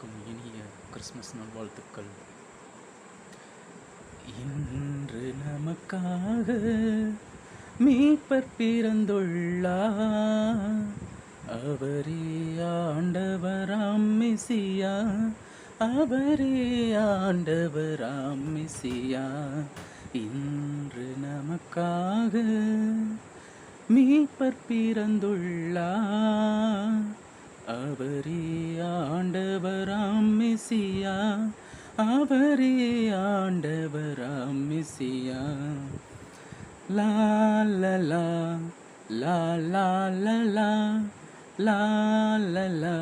அனைவருக்கும் இனிய கிறிஸ்மஸ் நல்வாழ்த்துக்கள். இன்று நமக்காக மீட்பர் பிறந்துள்ளார். அவரே ஆண்டவராம் மிசியா. அவரே ஆண்டவராம் மிசியா. இன்று நமக்காக மீட்பர் பிறந்துள்ளார். அவரே ஆண்டவராம் மிசியா அவரே ஆண்டவராம் மிசியா. லா லலா லா லா லலா லா லலா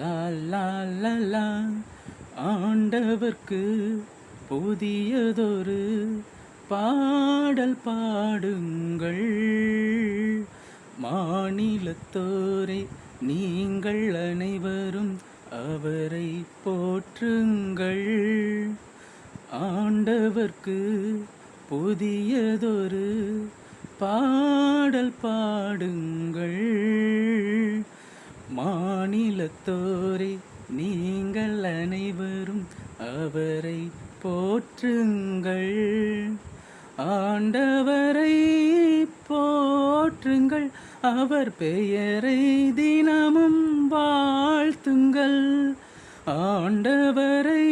லா லா லலா ஆண்டவர்க்கு புதியதொரு பாடல் பாடுங்கள். மாநிலத்தோரே நீங்கள் அனைவரும் அவரை போற்றுங்கள். ஆண்டவர்க்கு புதியதொரு பாடல் பாடுங்கள். மாநிலத்தோரே நீங்கள் அனைவரும் அவரை போற்றுங்கள். ஆண்டவரை போற்றுங்கள். அவர் பெயரை தினமும் வாழ்த்துங்கள். ஆண்டவரை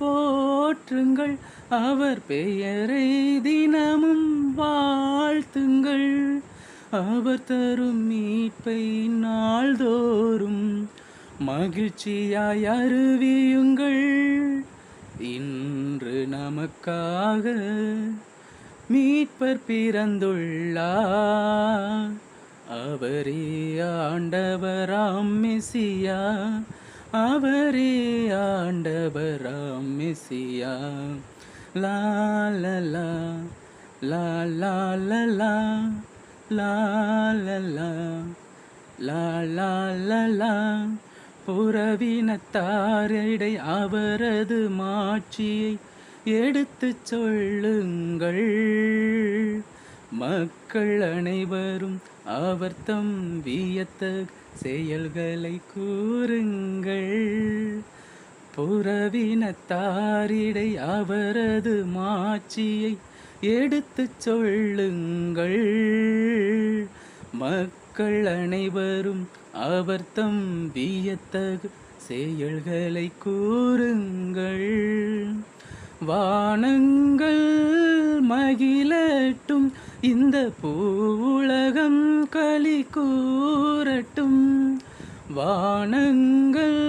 போற்றுங்கள். அவர் பெயரை தினமும் வாழ்த்துங்கள். அவர் தரும் மீட்பை நாள்தோறும் மகிழ்ச்சியாய் அருவியுங்கள். இன்று நமக்காக மீட்பர் பிறந்துள்ளார். அவரே ஆண்டவராம் மெசியா. அவரே ஆண்டவராம் மெசியா. லாலலா லாலலா லாலலா லாலலா புறவினத்தாரிடை அவரது மாட்சியை எடுத்துச் சொல்லுங்கள். மக்கள் அனைவரும் அவர் தம் வியத்த செயல்களை கூறுங்கள். புறவினத்தாரிடை அவரது மாட்சியை எடுத்துச் சொல்லுங்கள். மக்கள் அனைவரும் அவர் தம் வியத்தகு செயல்களை கூறுங்கள். வானங்கள் மகிழட்டும் இந்த பூவுலகம் களி கூறட்டும். வானங்கள்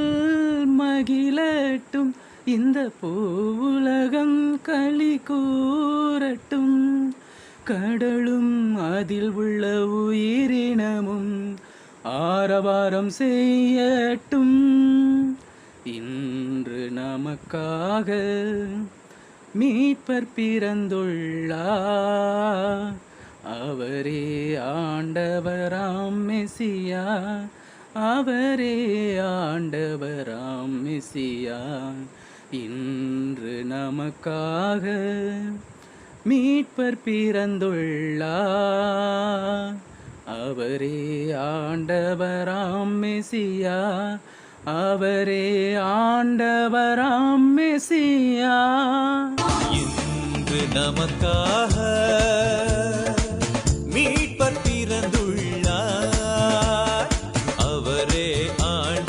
மகிழட்டும் இந்த பூவுலகம் களி கூறட்டும். கடலும் அதில் உள்ள உயிரினமும் ஆரவாரம் செய்யட்டும். இன்று நமக்காக மீட்பர் பிறந்துள்ளார். அவரே ஆண்டவராம் மெசியா. அவரே ஆண்டவராம் மெசியா. இன்று நமக்காக மீட்பர் பிறந்துள்ளார். அவரே ஆண்டவராம் மெசியா. அவரே ஆண்டவராம் மெசியா. நமக்காக மீட்பர் பிறந்துள்ளார். அவரே ஆண்